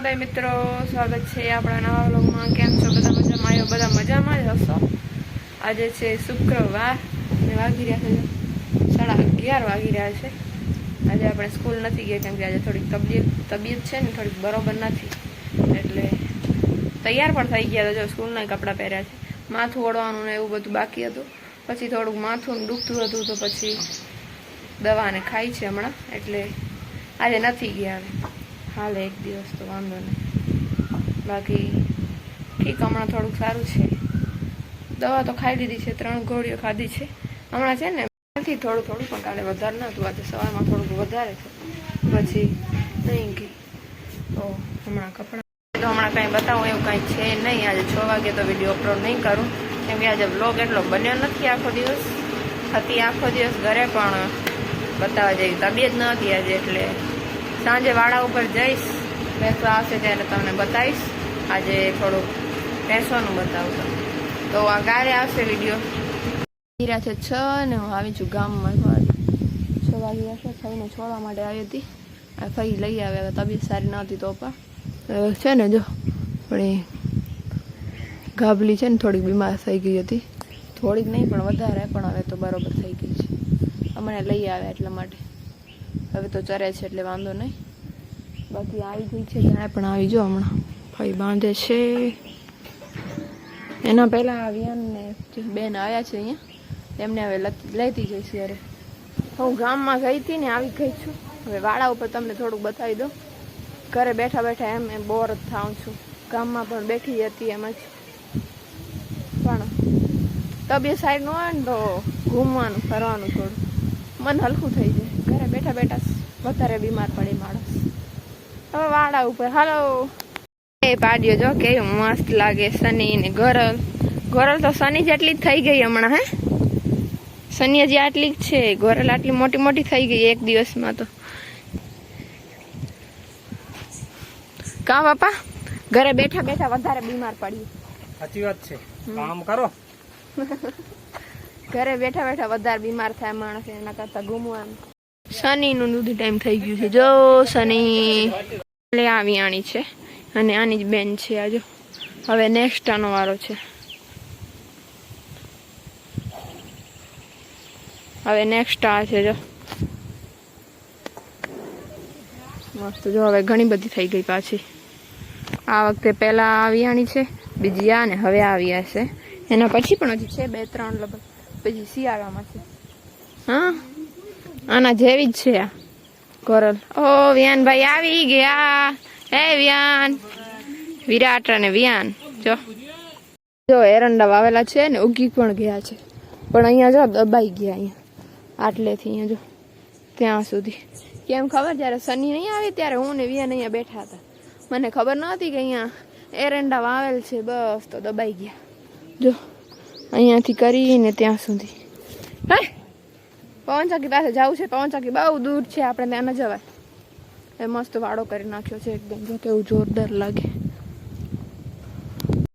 મહાદેવ મિત્રો, સ્વાગત છે આપણા નવા વ્લોગમાં. કેમ છો બધા મજામાં? આવ્યો બધા મજામાં જ હશો? આજે છે શુક્રવાર. વાગી રહ્યા છે. સાડા અગિયાર વાગી રહ્યા છે. આજે આપણે સ્કૂલ નથી ગયા, કેમ કે આજે થોડીક તબિયત તબિયત છે ને થોડીક બરોબર નથી. એટલે તૈયાર પણ થઈ ગયા હતા જો સ્કૂલના કપડાં પહેર્યા છે. માથું ઓળવાનું ને એવું બધું બાકી હતું. પછી થોડુંક માથું દુખતું હતું તો પછી દવાને ખાઈ છે હમણાં. એટલે આજે નથી ગયા હવે હાલ, એક દિવસ તો વાંધો નહીં. બાકી ઠીક, હમણાં થોડુંક સારું છે. દવા તો ખાઈ લીધી છે, ત્રણ ગોળીઓ ખાધી છે. હમણાં છે ને, નથી થોડું થોડું, પણ કાલે વધારે નહોતું આજે સવારમાં થોડુંક વધારે છે. પછી નહીં ગઈ તો હમણાં કપડાં તો હમણાં કાંઈ બતાવું, એવું કાંઈ છે નહીં. આજે છ વાગે તો વીડિયો અપલોડ નહીં કરું. કેમ કે આજે બ્લોગ એટલો બન્યો નથી આખો દિવસ. હતી આખો દિવસ ઘરે, પણ બતાવવા જેવી તબિયત ન હતી આજે, એટલે સાંજે વાડા ઉપર જઈશ. બેસવા આવશે ત્યારે તમને બતાવીશ. આજે થોડુંક બેસવાનું બતાવતો તો આ કાલે આવશે વીડિયો. ધીરા છે છ ને હું આવી છું ગામમાં. છ વાગે હશે થઈને છોડવા માટે આવી હતી. ફરી લઈ આવે હવે તબિયત સારી ન હતી તો પણ. છે ને જો પણ એ ગાભલી છે ને થોડીક બીમાર થઈ ગઈ હતી. થોડીક નહીં, પણ વધારે, પણ હવે તો બરાબર થઈ ગઈ છે. અમને લઈ આવ્યા એટલા માટે. હવે તો ચરે છે એટલે વાંધો નહીં. બાકી આવી ગઈ છે ત્યાં પણ આવી જો હમણાં. ભાઈ બાંધે છે. એના પહેલાં આવ્યા ને જે બેન આવ્યા છે અહીંયા, એમને હવે લેતી જઈશ ઘરે. હું ગામમાં ગઈ હતી ને આવી ગઈ છું. હવે વાળા ઉપર તમને થોડુંક બતાવી દઉં. ઘરે બેઠા બેઠા એમ એમ બોર જ થાઉં છું. ગામમાં પણ બેઠી હતી એમ જ. પણ તબિયત સાઈડ ન હોય ને તો ઘૂમવાનું, ફરવાનું થોડું. મન હલકું થઈ જાય. ઘરે બેઠા બેઠા વધારે બીમાર પડે માણસ. હવે વાડા ઉપર. હાલો એ પાડ્યો જો કેવું મસ્ત લાગે સની ને ગરલ. ગરલ તો સની જેટલી જ થઈ ગઈ હમણાં હે? સની હજી આટલી જ છે. ગોરલ આટલી મોટી મોટી થઈ ગઈ એક દિવસમાં તો. કા બાપા? ઘરે બેઠા બેઠા વધારે બીમાર પડી. સાચી વાત છે. કામ કરો. ઘરે બેઠા બેઠા વધારે બીમાર થાય માણસ, એના કરતા ગુમવાનું. શનિ નું દૂધી ટાઈમ થઈ ગયું છે. જો શનિ આવી આણી છે. અને આની જ બેન છે આ જો. હવે નેક્સ્ટ આનો વારો છે. હવે નેક્સ્ટ આ છે જો. મસ્ત જો, હવે ઘણી બધી થઈ ગઈ પાછી. આ વખતે પહેલા આવી આણી છે, બીજી આ ને હવે આવી હશે એના પછી પણ હજી છે બે, ત્રણ લગભગ. પછી શિયાળામાં છે હા? આના જેવી જ છે આ કોરલ ઓ, વિયાનભાઈ આવી ગયા. હે વ્યાન. વિરાટ અને વ્યાન, જો. જો, એરંડા વાવેલા છે ને, ઉગી પણ ગયા છે. પણ અહીંયા જો દબાઈ ગયા અહીંયા. આટલેથી અહીંયા જો, ત્યાં સુધી. કેમ ખબર? જ્યારે શનિ નહીં આવી ત્યારે હું ને વિયાન અહીંયા બેઠા હતા. મને ખબર નહોતી કે અહીંયા એરંડા વાવેલ છે. બસ તો દબાઈ ગયા. જો. અહીંયાથી કરીને ત્યાં સુધી. હે? પવનચક્કી પાસે જવું છે? પવનચક્કી બહુ દૂર છે. આપણે ત્યાં ન જવાય. એ મસ્ત વાડો કરી નાખ્યો છે એકદમ. જો કેવું જોરદાર લાગે.